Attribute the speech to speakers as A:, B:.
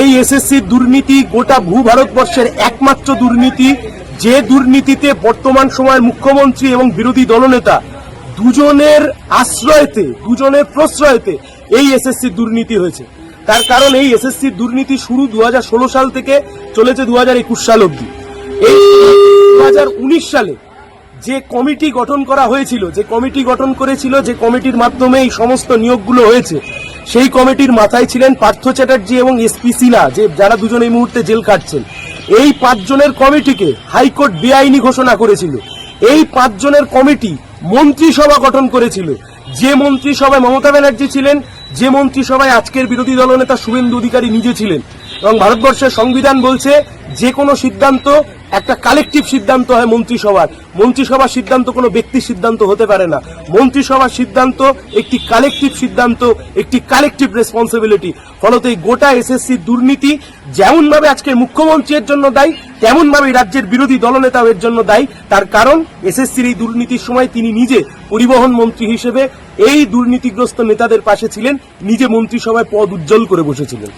A: এই এসএসসি দুর্নীতি গোটা ভূ ভারতবর্ষের একমাত্র দুর্নীতি। যে দুর্নীতিতে বর্তমান সময়ের মুখ্যমন্ত্রী এবং বিরোধী দলনেতা দুজনের আশ্রয়তে, দুজনের প্রশ্রয়তে এই এসএসসি দুর্নীতি হয়েছে। তার কারণ এই এসএসসি দুর্নীতি শুরু দু হাজার ষোলো সাল থেকে চলেছে দু হাজার একুশ সাল অবধি। এই দু হাজার উনিশ সালে যে কমিটি গঠন করা হয়েছিল, যে কমিটি গঠন করেছিল, যে কমিটির মাধ্যমে এই সমস্ত নিয়োগগুলো হয়েছে সেই কমিটির মাথায় ছিলেন পার্থ চ্যাটার্জি এবং এসপি সিনহা, যে যারা দুজন এই মুহূর্তে জেল কাটছেন এই পাঁচজনের কমিটিকে হাইকোর্ট বেআইনি ঘোষণা করেছিল। এই পাঁচজনের কমিটি মন্ত্রিসভা গঠন করেছিল। যে মন্ত্রিসভায় মমতা ব্যানার্জি ছিলেন, যে মন্ত্রিসভায় আজকের বিরোধী দলনেতা শুভেন্দু অধিকারী নিজে ছিলেন। এবং ভারতবর্ষের সংবিধান বলছে, যে কোনো সিদ্ধান্ত একটা কালেকটিভ সিদ্ধান্ত হয় মন্ত্রিসভার। মন্ত্রিসভার সিদ্ধান্ত কোনো ব্যক্তির সিদ্ধান্ত হতে পারে না। মন্ত্রিসভার সিদ্ধান্ত একটি কালেকটিভ সিদ্ধান্ত, একটি কালেকটিভ রেসপন্সিবিলিটি ফলত এই গোটা এসএসসি দুর্নীতি যেমন ভাবে আজকের মুখ্যমন্ত্রী এর জন্য দায়ী, তেমনভাবে রাজ্যের বিরোধী দলনেতাও এর জন্য দায়ী। তার কারণ এসএসসির এই দুর্নীতির সময় তিনি নিজে পরিবহন মন্ত্রী হিসেবে এই দুর্নীতিগ্রস্ত নেতাদের পাশে ছিলেন, নিজে মন্ত্রিসভায় পদ উজ্জ্বল করে বসেছিলেন।